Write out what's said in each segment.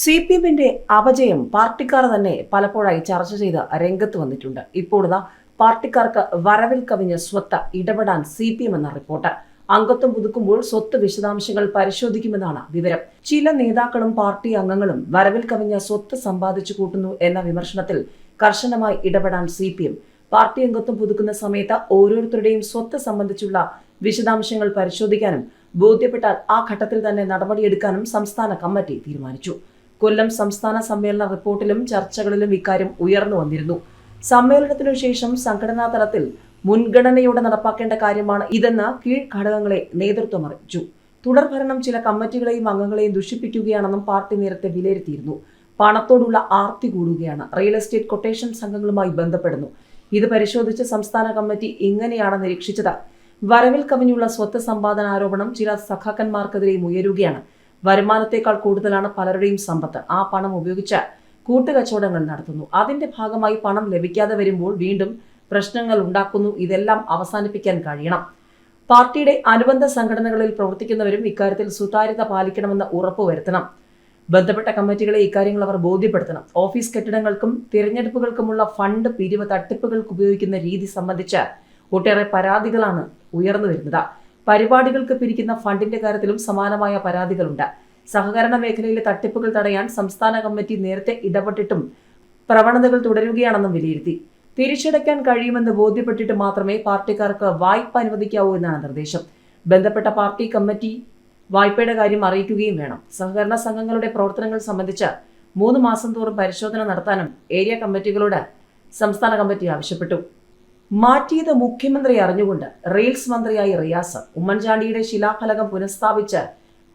C P എമ്മിന്റെ അപജയം പാർട്ടിക്കാർ തന്നെ പലപ്പോഴായി ചർച്ച ചെയ്ത് രംഗത്ത് വന്നിട്ടുണ്ട്. ഇപ്പോഴിതാ പാർട്ടിക്കാർക്ക് വരവിൽ കവിഞ്ഞ സ്വത്ത് ഇടപെടാൻ സി പി എം എന്ന റിപ്പോർട്ട്. അംഗത്വം പുതുക്കുമ്പോൾ സ്വത്ത് വിശദാംശങ്ങൾ പരിശോധിക്കുമെന്നാണ് വിവരം. ചില നേതാക്കളും പാർട്ടി അംഗങ്ങളും വരവിൽ കവിഞ്ഞ സ്വത്ത് സമ്പാദിച്ചു കൂട്ടുന്നു എന്ന വിമർശനത്തിൽ കർശനമായി ഇടപെടാൻ സി പി എം. പാർട്ടി അംഗത്വം പുതുക്കുന്ന സമയത്ത് ഓരോരുത്തരുടെയും സ്വത്ത് സംബന്ധിച്ചുള്ള വിശദാംശങ്ങൾ പരിശോധിക്കാനും ബോധ്യപ്പെട്ടാൽ ആ ഘട്ടത്തിൽ തന്നെ നടപടിയെടുക്കാനും സംസ്ഥാന കമ്മിറ്റി തീരുമാനിച്ചു. കൊല്ലം സംസ്ഥാന സമ്മേളന റിപ്പോർട്ടിലും ചർച്ചകളിലും ഇക്കാര്യം ഉയർന്നു വന്നിരുന്നു. സമ്മേളനത്തിനു ശേഷം സംഘടനാ തലത്തിൽ മുൻഗണനയോടെ നടപ്പാക്കേണ്ട കാര്യമാണ് ഇതെന്ന് കീഴ്ഘടകങ്ങളെ നേതൃത്വം അറിയിച്ചു. തുടർഭരണം ചില കമ്മിറ്റികളെയും അംഗങ്ങളെയും ദുഷിപ്പിക്കുകയാണെന്നും പാർട്ടി നേരത്തെ വിലയിരുത്തിയിരുന്നു. പണത്തോടുള്ള ആർത്തി കൂടുകയാണ്. റിയൽ എസ്റ്റേറ്റ് കൊട്ടേഷൻ സംഘങ്ങളുമായി ബന്ധപ്പെടുന്നു. ഇത് പരിശോധിച്ച് സംസ്ഥാന കമ്മിറ്റി ഇങ്ങനെയാണ് നിരീക്ഷിച്ചത്? വരവിൽ കവിഞ്ഞുള്ള സ്വത്ത് സമ്പാദന ആരോപണം ചില സഖാക്കന്മാർക്കെതിരെയും ഉയരുകയാണ്. വരുമാനത്തേക്കാൾ കൂടുതലാണ് പലരുടെയും സമ്പത്ത്. ആ പണം ഉപയോഗിച്ച് കൂട്ടുകച്ചവടങ്ങൾ നടത്തുന്നു. അതിന്റെ ഭാഗമായി പണം ലഭിക്കാതെ വരുമ്പോൾ വീണ്ടും പ്രശ്നങ്ങൾ ഉണ്ടാക്കുന്നു. ഇതെല്ലാം അവസാനിപ്പിക്കാൻ കഴിയണം. പാർട്ടിയുടെ അനുബന്ധ സംഘടനകളിൽ പ്രവർത്തിക്കുന്നവരും ഇക്കാര്യത്തിൽ സുതാര്യത പാലിക്കണമെന്ന് ഉറപ്പുവരുത്തണം ബന്ധപ്പെട്ട കമ്മിറ്റികളെ ഇക്കാര്യങ്ങൾ അവർ ബോധ്യപ്പെടുത്തണം. ഓഫീസ് കെട്ടിടങ്ങൾക്കും തിരഞ്ഞെടുപ്പുകൾക്കുമുള്ള ഫണ്ട് പിരിവ് തട്ടിപ്പുകൾക്ക് ഉപയോഗിക്കുന്ന രീതി സംബന്ധിച്ച് ഒട്ടേറെ പരാതികളാണ് ഉയർന്നു വരുന്നത്. പരിപാടികൾക്ക് പിരിക്കുന്ന ഫണ്ടിന്റെ കാര്യത്തിലും സമാനമായ പരാതികളുണ്ട്. സഹകരണ മേഖലയിലെ തട്ടിപ്പുകൾ തടയാൻ സംസ്ഥാന കമ്മിറ്റി നേരത്തെ ഇടപെട്ടിട്ടും പ്രവണതകൾ തുടരുകയാണെന്നും വിലയിരുത്തി. തിരിച്ചടയ്ക്കാൻ കഴിയുമെന്ന് ബോധ്യപ്പെട്ടിട്ട് മാത്രമേ പാർട്ടിക്കാർക്ക് വായ്പ അനുവദിക്കാവൂ എന്നാണ് നിർദ്ദേശം. ബന്ധപ്പെട്ട പാർട്ടി കമ്മിറ്റി വായ്പയുടെ കാര്യം അറിയിക്കുകയും വേണം. സഹകരണ സംഘങ്ങളുടെ പ്രവർത്തനങ്ങൾ സംബന്ധിച്ച് മൂന്ന് മാസം തോറും പരിശോധന നടത്താനും ഏരിയ കമ്മിറ്റികളോട് സംസ്ഥാന കമ്മിറ്റി ആവശ്യപ്പെട്ടു. മാറ്റിയത് മുഖ്യമന്ത്രി അറിഞ്ഞുകൊണ്ട് റെയിൽസ് മന്ത്രിയായി റിയാസ് ഉമ്മൻചാണ്ടിയുടെ ശിലാഫലകം പുനഃസ്ഥാപിച്ച്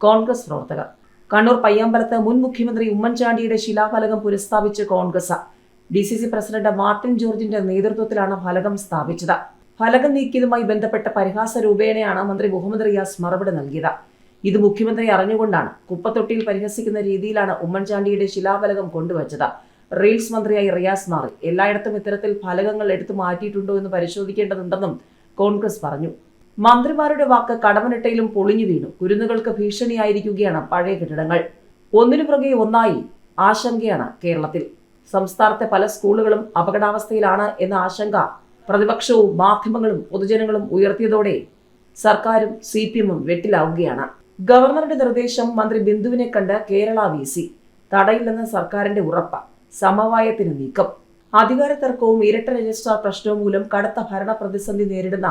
കോൺഗ്രസ് പ്രവർത്തകർ. കണ്ണൂർ പയ്യാമ്പലത്ത് മുൻ മുഖ്യമന്ത്രി ഉമ്മൻചാണ്ടിയുടെ ശിലാഫലകം പുനഃസ്ഥാപിച്ച് Congress. D C C president Martin ജോർജിന്റെ നേതൃത്വത്തിലാണ് ഫലകം സ്ഥാപിച്ചത്. ഫലകം നീക്കിയതുമായി ബന്ധപ്പെട്ട പരിഹാസ രൂപേണയാണ് മന്ത്രി മുഹമ്മദ് റിയാസ് മറുപടി നൽകിയത്. ഇത് മുഖ്യമന്ത്രി അറിഞ്ഞുകൊണ്ടാണ് കുപ്പത്തൊട്ടിയിൽ പരിഹസിക്കുന്ന രീതിയിലാണ് ഉമ്മൻചാണ്ടിയുടെ ശിലാഫലകം കൊണ്ടുവച്ചത്. റീൽസ് മന്ത്രിയായി റിയാസ് മാറി. എല്ലായിടത്തും ഇത്തരത്തിൽ ഫലകങ്ങൾ എടുത്തു മാറ്റിയിട്ടുണ്ടോ എന്ന് പരിശോധിക്കേണ്ടതുണ്ടെന്നും കോൺഗ്രസ് പറഞ്ഞു. മന്ത്രിമാരുടെ വാക്ക് കടമനിട്ടയിലും പൊളിഞ്ഞു വീണു. കുരുന്നുകൾക്ക് ഭീഷണിയായിരിക്കുകയാണ് പഴയ കെട്ടിടങ്ങൾ. ഒന്നിനു പുറകെ ഒന്നായി ആശങ്കയാണ് കേരളത്തിൽ. സംസ്ഥാനത്തെ പല സ്കൂളുകളും അപകടാവസ്ഥയിലാണ് എന്ന ആശങ്ക പ്രതിപക്ഷവും മാധ്യമങ്ങളും പൊതുജനങ്ങളും ഉയർത്തിയതോടെ സർക്കാരും സി പി എമ്മും വെട്ടിലാവുകയാണ്. ഗവർണറുടെ നിർദ്ദേശം മന്ത്രി ബിന്ദുവിനെ കണ്ട് കേരള വി സി തടയില്ലെന്ന് സർക്കാരിന്റെ ഉറപ്പ്. സമവായത്തിന് നീക്കം. അധികാര തർക്കവും ഇരട്ട രജിസ്ട്രാർ പ്രശ്നവും മൂലം കടുത്ത ഭരണ പ്രതിസന്ധി നേരിടുന്ന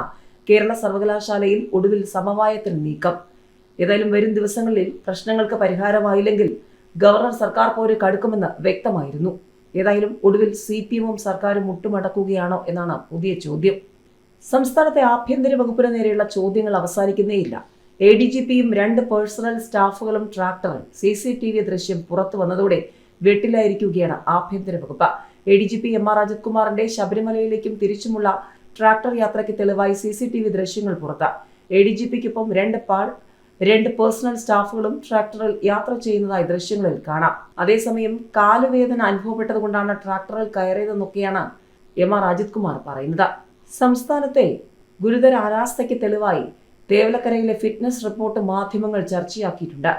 കേരള സർവകലാശാലയിൽ ഒടുവിൽ സമവായത്തിന് നീക്കം. ഏതായാലും വരും ദിവസങ്ങളിൽ പ്രശ്നങ്ങൾക്ക് പരിഹാരമായില്ലെങ്കിൽ ഗവർണർ സർക്കാർ പോര് കടുക്കുമെന്ന് വ്യക്തമായിരുന്നു. ഏതായാലും ഒടുവിൽ സി പി എമ്മും സർക്കാരും മുട്ടുമടക്കുകയാണോ എന്നാണ് പുതിയ ചോദ്യം. സംസ്ഥാനത്തെ ആഭ്യന്തര വകുപ്പിന് നേരെയുള്ള ചോദ്യങ്ങൾ അവസാനിക്കുന്നേയില്ല. എ ഡി ജി പിയും രണ്ട് പേഴ്സണൽ സ്റ്റാഫുകളും ട്രാക്ടറും സി സി ടി വി ദൃശ്യം പുറത്തു വന്നതോടെ വെട്ടിലായിരിക്കുകയാണ് ആഭ്യന്തര വകുപ്പ്. A D G P M R Ajith കുമാറിന്റെ ശബരിമലയിലേക്കും തിരിച്ചുമുള്ള ട്രാക്ടർ യാത്രയ്ക്ക് തെളിവായി സി സി ടി വി ദൃശ്യങ്ങൾ പുറത്ത്. എ ഡി ജി പിക്കൊപ്പം രണ്ട് പാൾ രണ്ട് പേഴ്സണൽ സ്റ്റാഫുകളും ട്രാക്ടറിൽ യാത്ര ചെയ്യുന്നതായി ദൃശ്യങ്ങളിൽ കാണാം. അതേസമയം കാലുവേദന അനുഭവപ്പെട്ടതുകൊണ്ടാണ് ട്രാക്ടറിൽ കയറിയതെന്നൊക്കെയാണ് എം ആർ അജിത് കുമാർ പറയുന്നത്. സംസ്ഥാനത്തെ ഗുരുതര അനാസ്ഥയ്ക്ക് തെളിവായി തേവലക്കരയിലെ ഫിറ്റ്നസ് റിപ്പോർട്ട് മാധ്യമങ്ങൾ ചർച്ചയാക്കിയിട്ടുണ്ട്.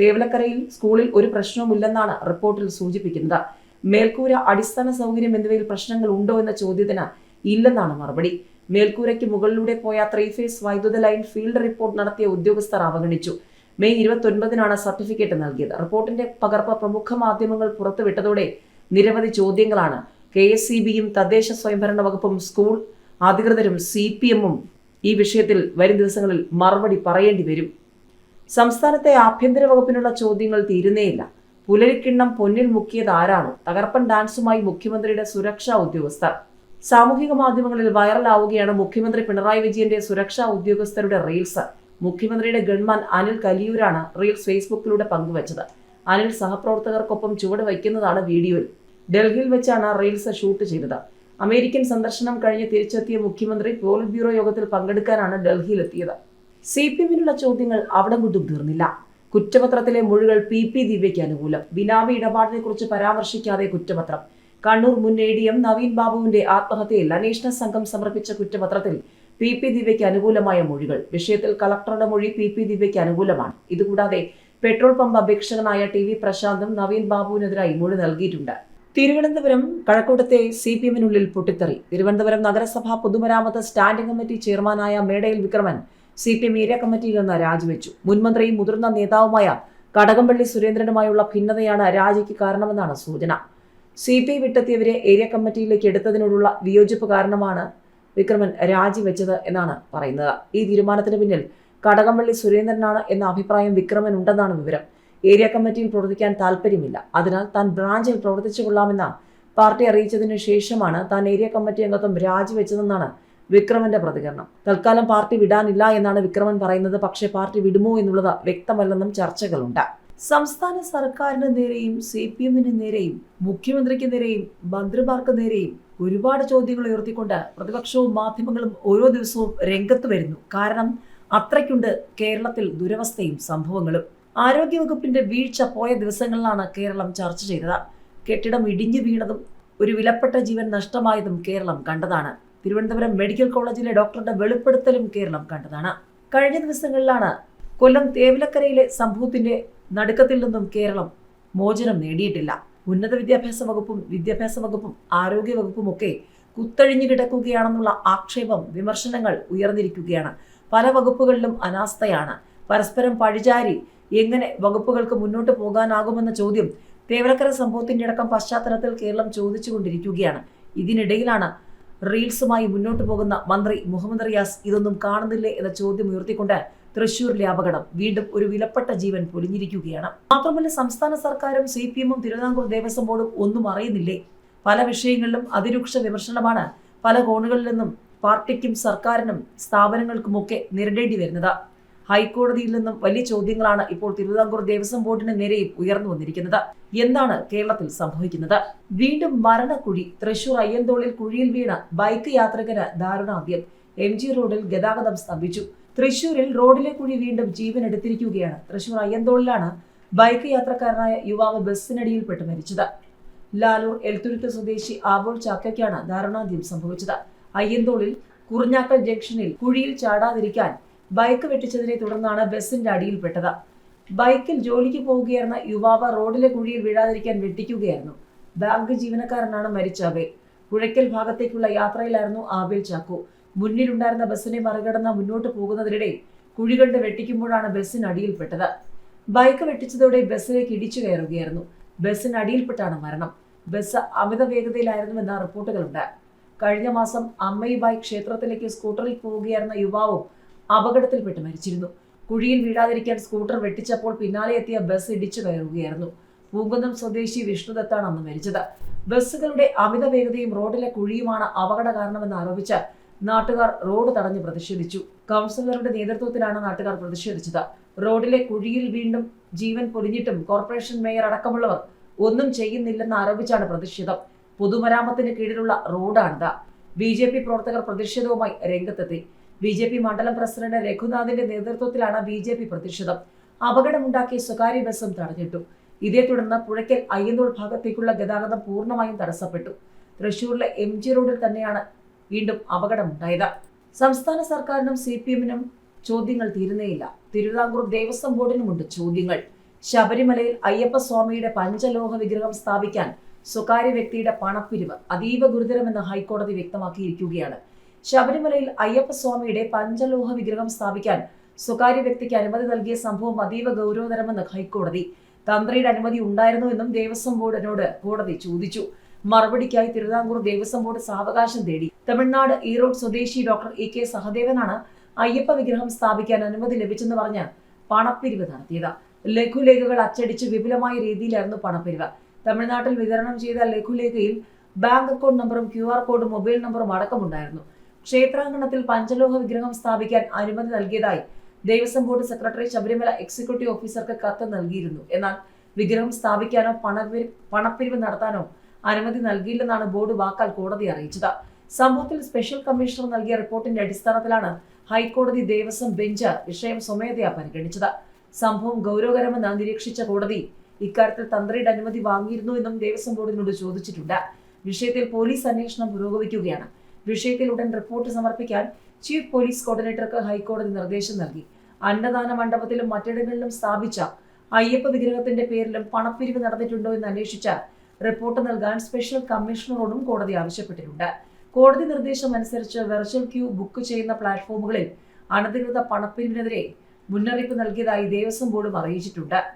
തേവലക്കരയിൽ സ്കൂളിൽ ഒരു പ്രശ്നവുമില്ലെന്നാണ് റിപ്പോർട്ടിൽ സൂചിപ്പിക്കുന്നത്. മേൽക്കൂര അടിസ്ഥാന സൗകര്യം എന്നിവയിൽ പ്രശ്നങ്ങൾ ഉണ്ടോ എന്ന ചോദ്യത്തിന് ഇല്ലെന്നാണ് മറുപടി. മേൽക്കൂരയ്ക്ക് മുകളിലൂടെ പോയ ത്രീ ഫേസ് വൈദ്യുത ലൈൻ ഫീൽഡ് റിപ്പോർട്ട് നടത്തിയ ഉദ്യോഗസ്ഥർ അവഗണിച്ചു. മെയ് ഇരുപത്തൊൻപതിനാണ് സർട്ടിഫിക്കറ്റ് നൽകിയത്. റിപ്പോർട്ടിന്റെ പകർപ്പ് പ്രമുഖ മാധ്യമങ്ങൾ പുറത്തുവിട്ടതോടെ നിരവധി ചോദ്യങ്ങളാണ് കെ എസ് സി ബിയും തദ്ദേശ സ്വയംഭരണ വകുപ്പും സ്കൂൾ അധികൃതരും സി പി എമ്മും ഈ വിഷയത്തിൽ വരും ദിവസങ്ങളിൽ മറുപടി പറയേണ്ടി വരും. സംസ്ഥാനത്തെ ആഭ്യന്തര വകുപ്പിനുള്ള ചോദ്യങ്ങൾ തീരുന്നേയില്ല. പുലരിക്കിണ്ണം പൊന്നിൽ മുക്കിയത് ആരാണോ? തകർപ്പൻ ഡാൻസുമായി മുഖ്യമന്ത്രിയുടെ സുരക്ഷാ ഉദ്യോഗസ്ഥർ. സാമൂഹിക മാധ്യമങ്ങളിൽ വൈറലാവുകയാണ് മുഖ്യമന്ത്രി പിണറായി വിജയന്റെ സുരക്ഷാ ഉദ്യോഗസ്ഥരുടെ റീൽസ്. മുഖ്യമന്ത്രിയുടെ ഗൺമാൻ അനിൽ കലിയൂരാണ് റീൽസ് ഫേസ്ബുക്കിലൂടെ പങ്കുവച്ചത്. അനിൽ സഹപ്രവർത്തകർക്കൊപ്പം ചുവട് വയ്ക്കുന്നതാണ് വീഡിയോയിൽ. ഡൽഹിയിൽ വെച്ചാണ് റീൽസ് ഷൂട്ട് ചെയ്തത്. അമേരിക്കൻ സന്ദർശനം കഴിഞ്ഞ് തിരിച്ചെത്തിയ മുഖ്യമന്ത്രി പോളിറ്റ് ബ്യൂറോ യോഗത്തിൽ പങ്കെടുക്കാനാണ് ഡൽഹിയിലെത്തിയത്. സി പി എമ്മിനുള്ള ചോദ്യങ്ങൾ അവിടെ കൊണ്ടും തീർന്നില്ല. കുറ്റപത്രത്തിലെ മൊഴികൾ പി പി ദിവ്യയ്ക്ക് അനുകൂലം. ബിനാമി ഇടപാടിനെ കുറിച്ച് പരാമർശിക്കാതെ കുറ്റപത്രം. കണ്ണൂർ മുൻ എ ഡി എം നവീൻ ബാബുവിന്റെ ആത്മഹത്യയിൽ അന്വേഷണ സംഘം സമർപ്പിച്ച കുറ്റപത്രത്തിൽ പി പി ദിവ്യയ്ക്ക് അനുകൂലമായ മൊഴികൾ. വിഷയത്തിൽ കളക്ടറുടെ മൊഴി പി പി ദിവ്യയ്ക്ക് അനുകൂലമാണ്. ഇതുകൂടാതെ പെട്രോൾ പമ്പ് അപേക്ഷകനായ ടി വി പ്രശാന്തും നവീൻ ബാബുവിനെതിരായി മൊഴി നൽകിയിട്ടുണ്ട്. തിരുവനന്തപുരം കഴക്കൂട്ടത്തെ സി പി എമ്മിനുള്ളിൽ പൊട്ടിത്തെറി. തിരുവനന്തപുരം നഗരസഭാ പൊതുമരാമത്ത് സ്റ്റാൻഡിംഗ് കമ്മിറ്റി ചെയർമാനായ Medayil Vikraman C P M area കമ്മിറ്റിയിൽ നിന്ന് രാജിവെച്ചു. മുൻമന്ത്രിയും മുതിർന്ന നേതാവുമായ കടകംപള്ളി സുരേന്ദ്രനുമായുള്ള ഭിന്നതയാണ് രാജിക്ക് കാരണമെന്നാണ് സൂചന. സി പി ഐ വിട്ടെത്തിയവരെ ഏരിയ കമ്മിറ്റിയിലേക്ക് എടുത്തതിനോടുള്ള വിയോജിപ്പ് കാരണമാണ് വിക്രമൻ രാജിവെച്ചത് എന്നാണ് പറയുന്നത്. ഈ തീരുമാനത്തിന് പിന്നിൽ കടകംപള്ളി സുരേന്ദ്രനാണ് എന്ന അഭിപ്രായം വിക്രമൻ ഉണ്ടെന്നാണ് വിവരം. ഏരിയ കമ്മിറ്റിയിൽ പ്രവർത്തിക്കാൻ താല്പര്യമില്ല അതിനാൽ താൻ ബ്രാഞ്ചിൽ പ്രവർത്തിച്ചു കൊള്ളാമെന്ന പാർട്ടി അറിയിച്ചതിനു ശേഷമാണ് താൻ ഏരിയ കമ്മിറ്റി അംഗത്വം രാജിവെച്ചതെന്നാണ് വിക്രമന്റെ പ്രതികരണം. തൽക്കാലം പാർട്ടി വിടാനില്ല എന്നാണ് വിക്രമൻ പറയുന്നത്. പക്ഷേ പാർട്ടി വിടുമോ എന്നുള്ളത് വ്യക്തമല്ലെന്നും ചർച്ചകളുണ്ട്. സംസ്ഥാന സർക്കാരിന് നേരെയും സി പി എമ്മിന് നേരെയും മുഖ്യമന്ത്രിക്ക് നേരെയും മന്ത്രിമാർക്ക് നേരെയും ഒരുപാട് ചോദ്യങ്ങൾ ഉയർത്തിക്കൊണ്ട് പ്രതിപക്ഷവും മാധ്യമങ്ങളും ഓരോ ദിവസവും രംഗത്ത് വരുന്നു. കാരണം അത്രയ്ക്കുണ്ട് കേരളത്തിൽ ദുരവസ്ഥയും സംഭവങ്ങളും. ആരോഗ്യവകുപ്പിന്റെ വീഴ്ച പോയ ദിവസങ്ങളിലാണ് കേരളം ചർച്ച ചെയ്തത്. കെട്ടിടം ഇടിഞ്ഞു വീണതും ഒരു വിലപ്പെട്ട ജീവൻ നഷ്ടമായതും കേരളം കണ്ടതാണ്. തിരുവനന്തപുരം മെഡിക്കൽ കോളേജിലെ ഡോക്ടറുടെ വെളിപ്പെടുത്തലും കേരളം കണ്ടതാണ്. കഴിഞ്ഞ ദിവസങ്ങളിലാണ് കൊല്ലം തേവിലക്കരയിലെ സംഭവത്തിന്റെ നടുക്കത്തിൽ നിന്നും കേരളം മോചനം നേടിയിട്ടില്ല. ഉന്നത വിദ്യാഭ്യാസ വകുപ്പും വിദ്യാഭ്യാസ വകുപ്പും ആരോഗ്യ വകുപ്പും ഒക്കെ കുത്തഴിഞ്ഞു കിടക്കുകയാണെന്നുള്ള ആക്ഷേപം വിമർശനങ്ങൾ ഉയർന്നിരിക്കുകയാണ്. പല വകുപ്പുകളിലും അനാസ്ഥയാണ്. പരസ്പരം പഴിചാരി എങ്ങനെ വകുപ്പുകൾക്ക് മുന്നോട്ട് പോകാനാകുമെന്ന ചോദ്യം തേവലക്കര സംഭവത്തിന്റെ അടക്കം പശ്ചാത്തലത്തിൽ കേരളം ചോദിച്ചുകൊണ്ടിരിക്കുകയാണ്. ഇതിനിടയിലാണ് റീൽസുമായി മുന്നോട്ട് പോകുന്ന മന്ത്രി മുഹമ്മദ് റിയാസ് ഇതൊന്നും കാണുന്നില്ലേ എന്ന ചോദ്യം ഉയർത്തിക്കൊണ്ട് തൃശൂരിലെ അപകടം വീണ്ടും ഒരു വിലപ്പെട്ട ജീവൻ പൊലിഞ്ഞിരിക്കുകയാണ്. മാത്രമല്ല സംസ്ഥാന സർക്കാരും സി പി എമ്മും തിരുവിതാംകൂർ ദേവസ്വം ബോർഡും ഒന്നും അറിയുന്നില്ലേ? പല വിഷയങ്ങളിലും അതിരൂക്ഷ വിമർശനമാണ് പല കോണുകളിൽ നിന്നും പാർട്ടിക്കും സർക്കാരിനും സ്ഥാപനങ്ങൾക്കുമൊക്കെ നേരിടേണ്ടി വരുന്നത്. ഹൈക്കോടതിയിൽ നിന്നും വലിയ ചോദ്യങ്ങളാണ് ഇപ്പോൾ തിരുവിതാംകൂർ ദേവസ്വം ബോർഡിന് നേരെയും ഉയർന്നു വന്നിരിക്കുന്നത്. എന്താണ് കേരളത്തിൽ സംഭവിക്കുന്നത്? വീണ്ടും മരണക്കുഴി തൃശൂർ അയ്യന്തോളിൽ കുഴിയിൽ വീണ ബൈക്ക് യാത്രികന് ദാരുണാന്ത്യം. എം ജി റോഡിൽ ഗതാഗതം സ്തംഭിച്ചു. തൃശൂരിൽ റോഡിലെ കുഴി വീണ്ടും ജീവൻ എടുത്തിരിക്കുകയാണ്. തൃശൂർ അയ്യന്തോളിലാണ് ബൈക്ക് യാത്രക്കാരനായ യുവാവ് ബസ്സിനടിയിൽപ്പെട്ട് മരിച്ചത്. ലാലൂർ എൽത്തുരുത്ത് സ്വദേശി ആബോൾ ചാക്കയ്ക്കാണ് ദാരുണാന്ത്യം സംഭവിച്ചത്. അയ്യന്തോളിൽ കുറിഞ്ഞാക്കൽ ജംഗ്ഷനിൽ കുഴിയിൽ ചാടാതിരിക്കാൻ ബൈക്ക് വെട്ടിച്ചതിനെ തുടർന്നാണ് ബസിന്റെ അടിയിൽപ്പെട്ടത്. ബൈക്കിൽ ജോലിക്ക് പോവുകയായിരുന്ന യുവാവ് റോഡിലെ കുഴിയിൽ വീഴാതിരിക്കാൻ വെട്ടിക്കുകയായിരുന്നു. ബാങ്ക് ജീവനക്കാരനാണ് മരിച്ച ആബേൽ. കുഴയ്ക്കൽ ഭാഗത്തേക്കുള്ള യാത്രയിലായിരുന്നു ആബേൽ ചാക്കോ. മുന്നിലുണ്ടായിരുന്ന ബസ്സിനെ മറികടന്ന് മുന്നോട്ട് പോകുന്നതിനിടെ കുഴികളുടെ വെട്ടിക്കുമ്പോഴാണ് ബസ്സിന് അടിയിൽപ്പെട്ടത്. ബൈക്ക് വെട്ടിച്ചതോടെ ബസ്സിലേക്ക് ഇടിച്ചു കയറുകയായിരുന്നു. ബസ്സിന് അടിയിൽപ്പെട്ടാണ് മരണം. ബസ് അമിത വേഗതയിലായിരുന്നുവെന്ന റിപ്പോർട്ടുകളുണ്ട്. കഴിഞ്ഞ മാസം അമ്മയുമായി ക്ഷേത്രത്തിലേക്ക് സ്കൂട്ടറിൽ പോവുകയായിരുന്ന യുവാവും അപകടത്തിൽപ്പെട്ട് മരിച്ചിരുന്നു. കുഴിയിൽ വീഴാതിരിക്കാൻ സ്കൂട്ടർ വെട്ടിച്ചപ്പോൾ പിന്നാലെ എത്തിയ ബസ് ഇടിച്ചു കയറുകയായിരുന്നു. പൂങ്കുന്നം സ്വദേശി വിഷ്ണുദത്താണ് അന്ന് മരിച്ചത്. ബസ്സുകളുടെ അമിത വേഗതയും റോഡിലെ കുഴിയുമാണ് അപകട കാരണമെന്ന് ആരോപിച്ച് നാട്ടുകാർ റോഡ് തടഞ്ഞ് പ്രതിഷേധിച്ചു. കൗൺസിലറുടെ നേതൃത്വത്തിലാണ് നാട്ടുകാർ പ്രതിഷേധിച്ചത്. റോഡിലെ കുഴിയിൽ വീണ്ടും ജീവൻ പൊലിഞ്ഞിട്ടും കോർപ്പറേഷൻ മേയർ അടക്കമുള്ളവർ ഒന്നും ചെയ്യുന്നില്ലെന്ന് ആരോപിച്ചാണ് പ്രതിഷേധം. പൊതുമരാമത്തിന് കീഴിലുള്ള റോഡാണിത്. ബി ജെ പി പ്രവർത്തകർ പ്രതിഷേധവുമായി രംഗത്തെത്തി. ബി ജെ പി മണ്ഡലം പ്രസിഡന്റ് രഘുനാഥിന്റെ നേതൃത്വത്തിലാണ് ബി ജെ പി പ്രതിഷേധം. അപകടമുണ്ടാക്കിയ സ്വകാര്യ ബസ്സും തടഞ്ഞിട്ടു. ഇതേ തുടർന്ന് പുഴയ്ക്കൽ അയ്യന്നൂർ ഭാഗത്തേക്കുള്ള ഗതാഗതം പൂർണമായും തടസ്സപ്പെട്ടു. തൃശൂരിലെ എം ജി റോഡിൽ തന്നെയാണ് വീണ്ടും അപകടമുണ്ടായത്. സംസ്ഥാന സർക്കാരിനും സി പി എമ്മിനും ചോദ്യങ്ങൾ തീരുന്നേയില്ല. തിരുവിതാംകൂർ ദേവസ്വം ബോർഡിനുമുണ്ട് ചോദ്യങ്ങൾ. ശബരിമലയിൽ അയ്യപ്പസ്വാമിയുടെ പഞ്ചലോഹ വിഗ്രഹം സ്ഥാപിക്കാൻ സ്വകാര്യ വ്യക്തിയുടെ പണപ്പിരിവ് അതീവ ഗുരുതരമെന്ന് ഹൈക്കോടതി വ്യക്തമാക്കിയിരിക്കുകയാണ്. ശബരിമലയിൽ അയ്യപ്പസ്വാമിയുടെ പഞ്ചലോഹ വിഗ്രഹം സ്ഥാപിക്കാൻ സ്വകാര്യ വ്യക്തിക്ക് അനുമതി നൽകിയ സംഭവം അതീവ ഗൗരവതരമെന്ന് ഹൈക്കോടതി. തന്ത്രിയുടെ അനുമതി ഉണ്ടായിരുന്നുവെന്നും ദേവസ്വം ബോർഡിനോട് കോടതി ചോദിച്ചു. മറുപടിക്കായി തിരുവിതാംകൂർ ദേവസ്വം ബോർഡ് സാവകാശം തേടി. തമിഴ്നാട് ഈറോഡ് സ്വദേശി ഡോക്ടർ എ. കെ. സഹദേവനാണ് അയ്യപ്പ വിഗ്രഹം സ്ഥാപിക്കാൻ അനുമതി ലഭിച്ചെന്ന് പറഞ്ഞ് പണപ്പിരിവ് നടത്തിയത്. ലഘുലേഖകൾ അച്ചടിച്ച് വിപുലമായ രീതിയിലായിരുന്നു പണപ്പിരിവ്. തമിഴ്നാട്ടിൽ വിതരണം ചെയ്ത ലഘുലേഖയിൽ ബാങ്ക് അക്കൗണ്ട് നമ്പറും ക്യു കോഡും മൊബൈൽ നമ്പറും അടക്കമുണ്ടായിരുന്നു. ക്ഷേത്രാങ്കണത്തിൽ പഞ്ചലോഹ വിഗ്രഹം സ്ഥാപിക്കാൻ അനുമതി നൽകിയതായി Devaswom board secretary Sabarimala executive ഓഫീസർക്ക് കത്ത് നൽകിയിരുന്നു. എന്നാൽ വിഗ്രഹം സ്ഥാപിക്കാനോ പണപിരി പണപ്പിരിവ് നടത്താനോ അനുമതി നൽകിയില്ലെന്നാണ് ബോർഡ് വാക്കാൽ കോടതി അറിയിച്ചത്. സംഭവത്തിൽ സ്പെഷ്യൽ കമ്മീഷണർ നൽകിയ റിപ്പോർട്ടിന്റെ അടിസ്ഥാനത്തിലാണ് ഹൈക്കോടതി ദേവസ്വം ബെഞ്ച് വിഷയം സ്വമേധയാ പരിഗണിച്ചത്. സംഭവം ഗൗരവകരമെന്ന് നിരീക്ഷിച്ച കോടതി ഇക്കാര്യത്തിൽ തന്ത്രിയുടെ അനുമതി വാങ്ങിയിരുന്നു എന്നും ദേവസ്വം ബോർഡിനോട് ചോദിച്ചിട്ടുണ്ട്. വിഷയത്തിൽ പോലീസ് അന്വേഷണം പുരോഗമിക്കുകയാണ്. വിഷയത്തിൽ ഉടൻ റിപ്പോർട്ട് സമർപ്പിക്കാൻ ചീഫ് പോലീസ് കോർഡിനേറ്റർക്ക് ഹൈക്കോടതി നിർദ്ദേശം നൽകി. അന്നദാന മണ്ഡപത്തിലും മറ്റിടങ്ങളിലും സ്ഥാപിച്ച അയ്യപ്പ വിഗ്രഹത്തിന്റെ പേരിലും പണപ്പിരിവ് നടന്നിട്ടുണ്ടോ എന്ന് അന്വേഷിച്ച റിപ്പോർട്ട് നൽകാൻ സ്പെഷ്യൽ കമ്മീഷണറോടും കോടതി ആവശ്യപ്പെട്ടിട്ടുണ്ട്. കോടതി നിർദ്ദേശം അനുസരിച്ച് വെർച്വൽ ക്യൂ ബുക്ക് ചെയ്യുന്ന പ്ലാറ്റ്ഫോമുകളിൽ അനധികൃത പണപ്പിരിവിനെതിരെ മുന്നറിയിപ്പ് നൽകിയതായി ദേവസ്വം ബോർഡും അറിയിച്ചിട്ടുണ്ട്.